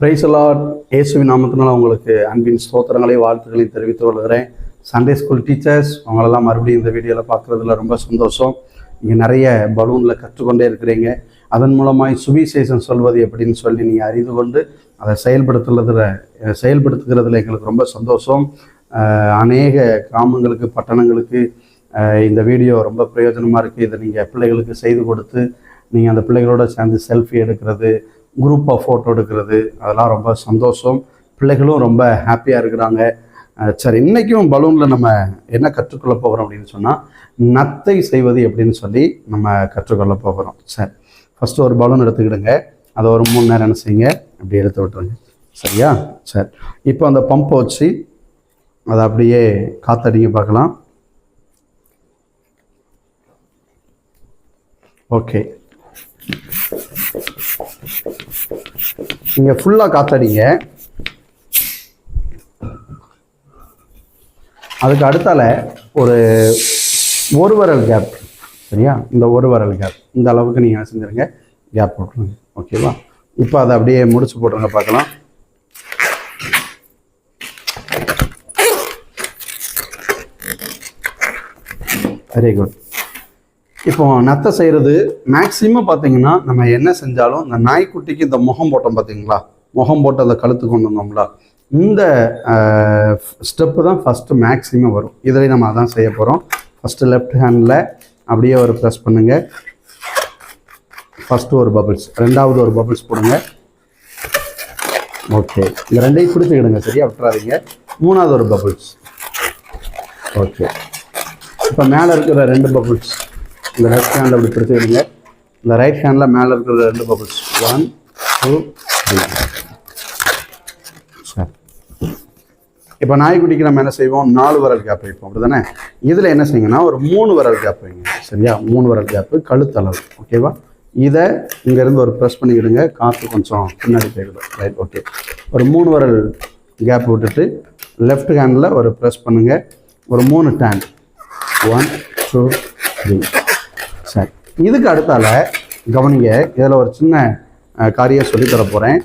பிரைசலாட் இயேசுவின் நாமத்தினால் உங்களுக்கு அன்பின் ஸ்தோத்திரங்களையும் வாழ்த்துக்களையும் தெரிவித்து கொள்கிறேன். சண்டே ஸ்கூல் டீச்சர்ஸ் உங்களெல்லாம் மறுபடியும் இந்த வீடியோவில் பார்க்குறதுல ரொம்ப சந்தோஷம். நீங்கள் நிறைய பலூனில் கற்றுக்கொண்டே இருக்கிறீங்க. அதன் மூலமாய் சுவிசேஷம் சொல்வது எப்படின்னு சொல்லி நீங்கள் அறிந்து கொண்டு அதை செயல்படுத்துறதுல செயல்படுத்துகிறதுல எங்களுக்கு ரொம்ப சந்தோஷம். அநேக கிராமங்களுக்கு பட்டணங்களுக்கு இந்த வீடியோ ரொம்ப பிரயோஜனமாக இருக்குது இதை நீங்கள் பிள்ளைகளுக்கு செய்து கொடுத்து நீங்கள் அந்த பிள்ளைகளோட சேர்ந்து செல்ஃபி எடுக்கிறது குரூப்பாக ஃபோட்டோ எடுக்கிறது. அதெல்லாம் ரொம்ப சந்தோஷம். பிள்ளைகளும் ரொம்ப ஹாப்பியாக இருக்கிறாங்க. சரி இன்றைக்கும் பலூனில் நம்ம என்ன கற்றுக்கொள்ள போகிறோம் அப்படின்னு சொன்னால் நத்தை செய்வது எப்படின்னு சொல்லி நம்ம கற்றுக்கொள்ள போகிறோம் சரி ஃபஸ்ட்டு ஒரு பலூன் எடுத்துக்கிடுங்க. அதை ஒரு மூணு நேரம் என்ன செய்யுங்க? அப்படி எடுத்து விட்டுருங்க. சரியா? சரி இப்போ அந்த பம்பை வச்சு அதை அப்படியே காத்தடிங்க பார்க்கலாம். ஓகே நீங்கள் ஃபுல்லாக காத்தடிங்க அதுக்கு அடுத்தால ஒரு ஒரு வரல் கேப் சரியா? இந்த ஒரு வரல் கேப் இந்த அளவுக்கு நீங்கள் செஞ்சுருங்க. கேப் போட்டுருங்க. ஓகேவா இப்போ அதை அப்படியே முடிச்சு போட்டுருங்க பார்க்கலாம். வெரி குட் இப்போ நத்தை செய்கிறது மேக்ஸிமம் பார்த்தீங்கன்னா நம்ம என்ன செஞ்சாலும் இந்த நாய்க்குட்டிக்கு இந்த முகம் போட்டோம் பார்த்தீங்களா முகம் போட்டு அதை கழுத்து கொண்டு வந்தோம்ல. இந்த ஸ்டெப்பு தான் ஃபஸ்ட்டு மேக்ஸிமம் வரும். இதில் நம்ம அதான் செய்ய போகிறோம் ஃபஸ்ட்டு லெஃப்ட் ஹேண்டில் அப்படியே ஒரு ப்ரெஸ் பண்ணுங்கள் ஃபஸ்ட்டு ஒரு பபிள்ஸ் ரெண்டாவது ஒரு பபிள்ஸ் போடுங்க. ஓகே இந்த ரெண்டையும் பிடிச்சிக்கிடுங்க சரியா? விட்டுறாதீங்க. மூணாவது ஒரு பபிள்ஸ் ஓகே இப்போ மேலே இருக்கிற ரெண்டு பபிள்ஸ் இந்த லெஃப்ட் ஹேண்டில் அப்படி பிடிச்சிக்கிடுங்க இந்த ரைட் ஹேண்டில் மேலே இருக்கிற ரெண்டு பபிள்ஸ் ஒன் டூ த்ரீ சரி இப்போ நாய்க்குட்டிக்கு நம்ம என்ன செய்வோம்? நாலு விரல் கேப் வைப்போம். அப்படி தானே இதில் என்ன செய்யுங்கன்னா ஒரு மூணு விரல் கேப் வைங்க. சரியா? மூணு விரல் கேப்பு கழுத்தளவு ஓகேவா இதை இங்கேருந்து ஒரு ப்ரெஸ் பண்ணிக்கிடுங்க. காற்று கொஞ்சம் பின்னாடி போயிடும் ரைட் ஓகே ஒரு மூணு விரல் கேப் விட்டுட்டு லெஃப்ட் ஹேண்டில் ஒரு ப்ரெஸ் பண்ணுங்கள் ஒரு மூணு டேன் ஒன் டூ த்ரீ சரி. இதுக்கு அடுத்தால கவனிங்க இதில் ஒரு சின்ன காரியம் சொல்லித் தர போகிறேன்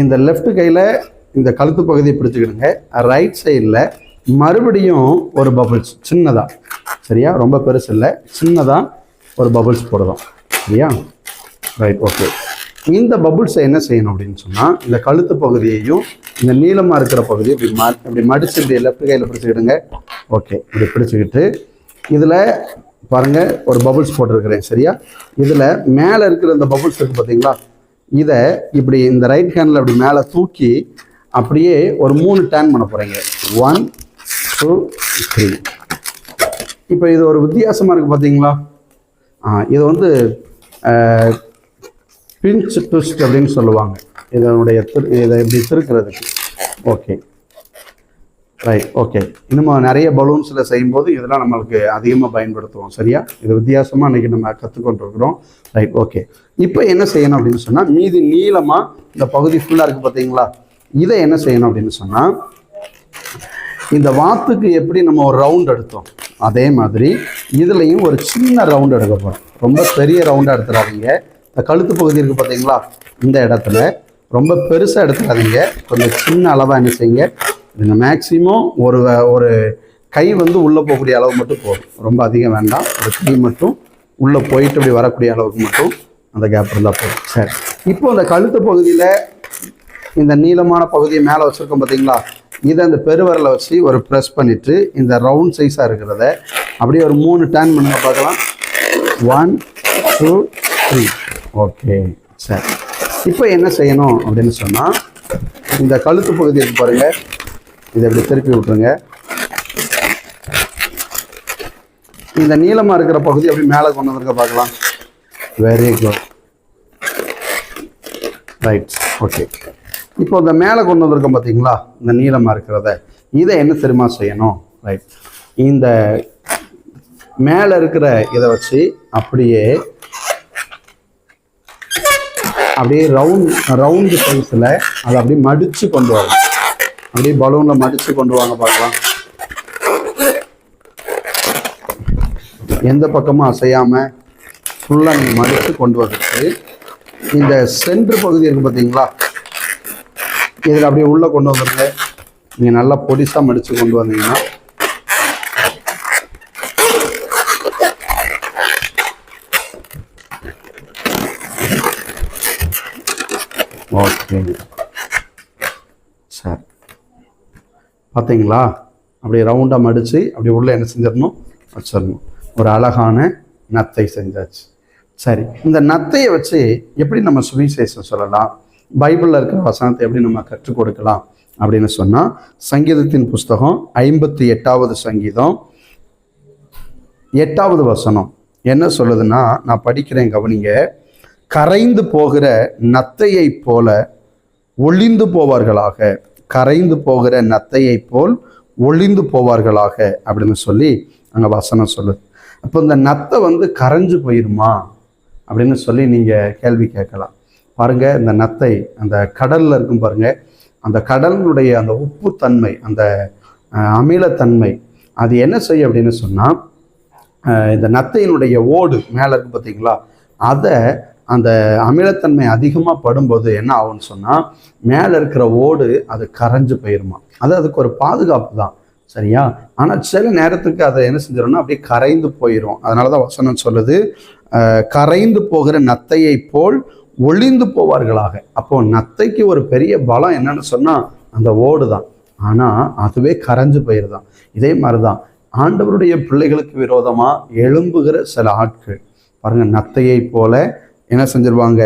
இந்த லெஃப்ட் கையில் இந்த கழுத்து பகுதியை பிடிச்சிக்கிடுங்க. ரைட் சைடில் மறுபடியும் ஒரு பபுள்ஸ் சின்னதாக சரியா? ரொம்ப பெருசு இல்லை. சின்னதாக ஒரு பபுள்ஸ் போடுறோம் சரியா? ரைட் ஓகே இந்த பபுள்ஸை என்ன செய்யணும் அப்படின்னு சொன்னால் இந்த கழுத்து பகுதியையும் இந்த நீளமாக இருக்கிற பகுதியை இப்படி ம இப்படி மடிச்சு இப்படி லெஃப்ட் கையில் பிடிச்சிக்கிடுங்க. ஓகே இப்படி பிடிச்சிக்கிட்டு இதில் பாருங்கள் ஒரு பபுள்ஸ் போட்டிருக்கிறேன் சரியா? இதில் மேலே இருக்கிற இந்த பபுள்ஸ் இருக்குது பார்த்தீங்களா இதை இப்படி இந்த ரைட் ஹேண்டில் அப்படி மேலே தூக்கி அப்படியே ஒரு மூணு டேன் பண்ண போகிறீங்க ஒன் டூ த்ரீ இப்போ இது ஒரு வித்தியாசமாக இருக்குது பார்த்தீங்களா இது வந்து பிஞ்ச் ட்விஸ்ட் அப்படின்னு சொல்லுவாங்க. இதனுடைய திரு இதை இப்படி திருக்கிறதுக்கு. ஓகே ரைட் ஓகே இன்னும் நிறைய பலூன்ஸில் செய்யும்போது இதெல்லாம் நம்மளுக்கு அதிகமாக பயன்படுத்துவோம் சரியா? இது வித்தியாசமாக இன்றைக்கி நம்ம கற்றுக்கொண்டிருக்கிறோம் ரைட் ஓகே இப்போ என்ன செய்யணும் அப்படின்னு சொன்னால் மீதி நீளமாக இந்த பகுதி ஃபுல்லாக இருக்குது பார்த்தீங்களா இதை என்ன செய்யணும் அப்படின்னு சொன்னால் இந்த வாத்துக்கு எப்படி நம்ம ஒரு ரவுண்ட் எடுத்தோம்? அதே மாதிரி இதுலேயும் ஒரு சின்ன ரவுண்ட் எடுக்க போகிறோம் ரொம்ப பெரிய ரவுண்டாக எடுத்துடாதீங்க இந்த கழுத்து பகுதி இருக்குது பார்த்தீங்களா இந்த இடத்துல. ரொம்ப பெருசாக எடுத்துடாதீங்க கொஞ்சம் சின்ன அளவாக என்ன செய்யுங்க? இதுங்க மேக்ஸிமம் ஒரு வ- ஒரு கை வந்து உள்ளே போகக்கூடிய அளவு மட்டும் போதும். ரொம்ப அதிகம் வேண்டாம். ஒரு கை மட்டும் உள்ளே போயிட்டு அப்படி வரக்கூடிய அளவுக்கு மட்டும் அந்த கேப் இருந்தால் போதும். சரி. இப்போ இந்த கழுத்து பகுதியில் இந்த நீளமான பகுதியை மேலே வச்சுருக்கோம் பார்த்தீங்களா இதை அந்த பெருவரலை வச்சு ஒரு ப்ரெஸ் பண்ணிவிட்டு இந்த ரவுண்ட் சைஸாக இருக்கிறத அப்படியே ஒரு மூணு டேன் பண்ணுங்க பார்க்கலாம். ஒன் டூ த்ரீ ஓகே சரி. இப்போ என்ன செய்யணும் அப்படின்னு சொன்னால் இந்த கழுத்து பகுதி இருக்கு பாருங்கள் இதை இப்படி திருப்பி விட்ருங்க இந்த நீளமாக இருக்கிற பகுதி அப்படி மேலே கொண்டு வந்துருக்க பார்க்கலாம். வெரி குட் ரைட் ஓகே இப்போ இந்த மேலே கொண்டு வந்திருக்கோம் பார்த்தீங்களா? இந்த நீளமாக இருக்கிறத. இதை என்ன தெரியுமா செய்யணும்? ரைட் இந்த மேலே இருக்கிற இதை வச்சு அப்படியே அப்படியே ரவுண்ட் ரவுண்டு சைஸில் அதை அப்படியே மடித்து கொண்டு வரணும். அப்படியே பலூனில் மடித்து கொண்டு வாங்க பார்க்கலாம். எந்த பக்கமும் அசையாமல் ஃபுல்லாக நீங்கள் மடித்து கொண்டு வந்துட்டு இந்த சென்ட்ரு பகுதி இருக்குது பார்த்தீங்களா? இதில் அப்படியே உள்ளே கொண்டு வந்துருங்க. நீங்கள் நல்லா பொடிசாக மடித்து கொண்டு வந்தீங்கன்னா ஓகே சரி பார்த்தீங்களா அப்படியே ரவுண்டாக மடித்து அப்படியே உள்ளே என்ன செஞ்சிடணும்? வச்சிடணும். ஒரு அழகான நத்தை செஞ்சாச்சு. சரி இந்த நத்தையை வச்சு எப்படி நம்ம சுவிசேஷம் சொல்லலாம்? பைபிளில் இருக்கிற வசனத்தை எப்படி நம்ம கற்றுக் கொடுக்கலாம்? அப்படின்னு சொன்னால் சங்கீதத்தின் புஸ்தகம் ஐம்பத்தி எட்டாவது சங்கீதம். எட்டாவது வசனம். என்ன சொல்லுதுன்னா நான் படிக்கிறேன் கவனிங்க. கரைந்து போகிற நத்தையைப் போல ஒளிந்து போவார்களாக. கரைந்து போகிற நத்தையைப் போல் ஒளிந்து போவார்களாக அப்படின்னு சொல்லி அங்கே வசனம் சொல்லுது. அப்போ இந்த நத்தை வந்து கரைஞ்சு போயிருமா அப்படின்னு சொல்லி நீங்கள் கேள்வி கேட்கலாம். பாருங்க இந்த நத்தை அந்த கடலில் இருக்கும் பாருங்க. அந்த கடலினுடைய அந்த உப்புத்தன்மை அந்த அமிலத்தன்மை அது என்ன செய்யும் அப்படின்னு சொன்னால் இந்த நத்தையினுடைய ஓடு மேலே இருக்கு பார்த்தீங்களா அதை அந்த அமிலத்தன்மை அதிகமாக படும்போது என்ன ஆகும்னு சொன்னால் மேலே இருக்கிற ஓடு அது கரைஞ்சு போயிருமா. அது அதுக்கு ஒரு பாதுகாப்பு தான். சரியா? ஆனால் சில நேரத்துக்கு அதை என்ன செஞ்சிடும்னா அப்படியே கரைந்து போயிடும் அதனால தான் வசனம் சொல்லுது கரைந்து போகிற நத்தையை போல் ஒளிந்து போவார்களாக. அப்போ நத்தைக்கு ஒரு பெரிய பலம் என்னன்னு சொன்னால் அந்த ஓடு தான். ஆனால் அதுவே கரைஞ்சு போயிருதான். இதே மாதிரி தான் ஆண்டவருடைய பிள்ளைகளுக்கு விரோதமாக எழும்புகிற சில ஆட்கள். பாருங்கள் நத்தையை போல என்ன செஞ்சிருவாங்க?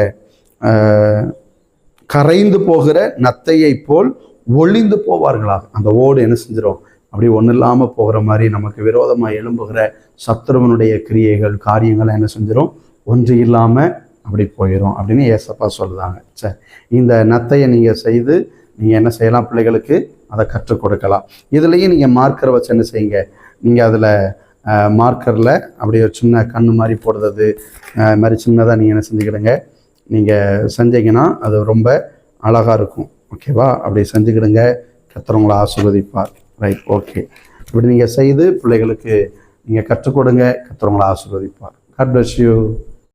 கரைந்து போகிற நத்தையை போல் ஒளிந்து போவார்களாக அந்த ஓடு என்ன செஞ்சிடும் அப்படி ஒன்றும் இல்லாமல் போகிற மாதிரி நமக்கு விரோதமாக எழும்புகிற சத்ருவனுடைய கிரியைகள் காரியங்கள் என்ன செஞ்சிடும் ஒன்று இல்லாமல் அப்படி போயிடும் அப்படின்னு ஏசப்பா சொல்லுதாங்க சரி இந்த நத்தையை நீங்கள் செய்து நீங்கள் என்ன செய்யலாம் பிள்ளைகளுக்கு? அதை கற்றுக் கொடுக்கலாம். இதுலேயும் நீங்கள் மார்க்கரை வச்சு என்ன செய்யுங்க? நீங்கள் அதில் மார்க்கரில் அப்படியே ஒரு சின்ன கண்ணு மாதிரி போடுறது இது மாதிரி சின்னதாக நீங்கள் என்ன செஞ்சுக்கிடுங்க. நீங்கள் செஞ்சீங்கன்னா அது ரொம்ப அழகாக இருக்கும். ஓகேவா அப்படி செஞ்சுக்கிடுங்க. கத்துறவங்களை ஆசீர்வதிப்பார். ரைட் ஓகே இப்படி நீங்கள் செய்து பிள்ளைகளுக்கு நீங்கள் கற்றுக் கொடுங்க. கத்துறவங்களை ஆசீர்வதிப்பார். God bless you